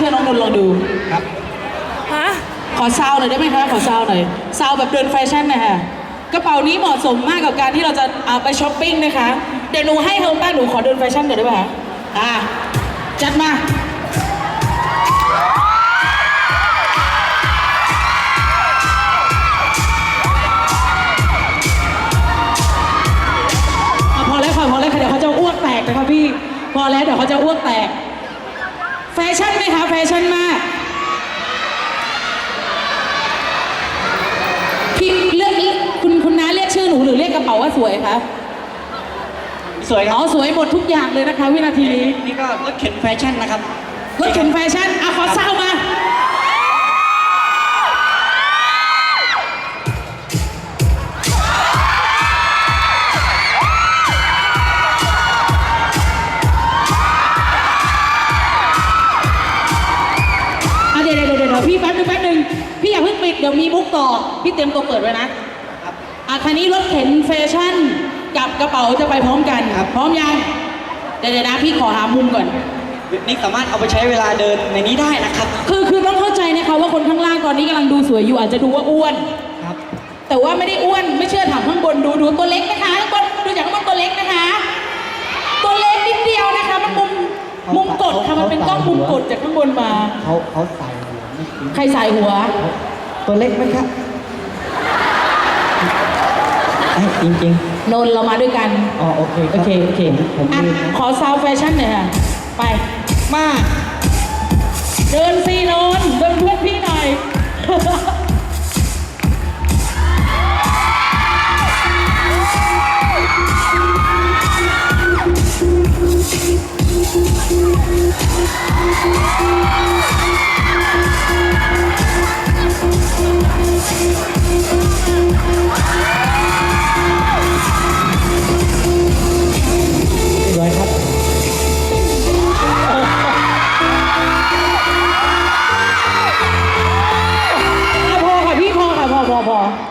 เชื่อน้องนนท์ลองดูครับฮะขอซาวหน่อยได้ไหมคะขอซาวหน่อยซาวแบบเดินแฟชั่นหนะคะกระเป๋านี้เหมาะสมมากกับการที่เราจะเอาไปช้อปปิ้งนะคะเดี๋ยวหนูให้เฮลป้าหนูขอเดินแฟชั่นหน่อยได้ไหมคะอะจัดมาอะพอแล้วค่ะพอแล้วค่ะเดี๋ยวเขาจะอ้วกแตกนะคะพี่ พอแล้วเดี๋ยวเขาจะอ้วกแตก แฟชั่นไหมคะแฟชั่นมากพี่เลือกคุณคุณน้าเรียกชื่อหนูหรือเรียกกระเป๋าว่าสวยคะสวยคอ๋รัอบสวยหมดทุกอย่างเลยนะคะ วินาทีนี้นี่ก็รถเข็นแฟชั่นนะครับ รถเข็นแฟชั่นอะขอซาวมา พี่แป๊บนึงแป๊บนึงพี่อย่าเพิ่งปิดเดี๋ยวมีมุกต่อพี่เตรียมตัวเปิดไว้นะอะคันนี้รถเข็นแฟชั่นกับกระเป๋าจะไปพร้อมกันครับพร้อมยังเดี๋ยวเดี๋ยวนะพี่ขอหามุมก่อนนี่สามารถเอาไปใช้เวลาเดินในนี้ได้นะครับ คือคือต้องเข้าใจนะคะว่าคนข้างล่างตอนนี้กำลังดูสวยอยู่อาจจะดูว่าอ้วนครับ แต่ว่าไม่ได้อ้วนไม่เชื่อถามข้างบนดูดูตัวเล็กนะคะข้างบนดูจากข้างบนตัวเล็กนะคะ ตัวเล็กนิดเดียวนะคะมันมุมมุมกดค่ะมันเป็นกล้องมุมกดจากข้างบนมาเขาเขาใส่หัวไม่กิน ใครสายหัว ตัวเล็กไหมครับไอ้ยจริงนนท์เรามาด้วยกันๆอ๋อโอเค โอเค โอเค ผมอะลืมนะขอซาวแฟชั่นหน่อยค่ะ ไป มา เดินซีนนท์เดินเพื่อนพี่หน่อยส 好不好？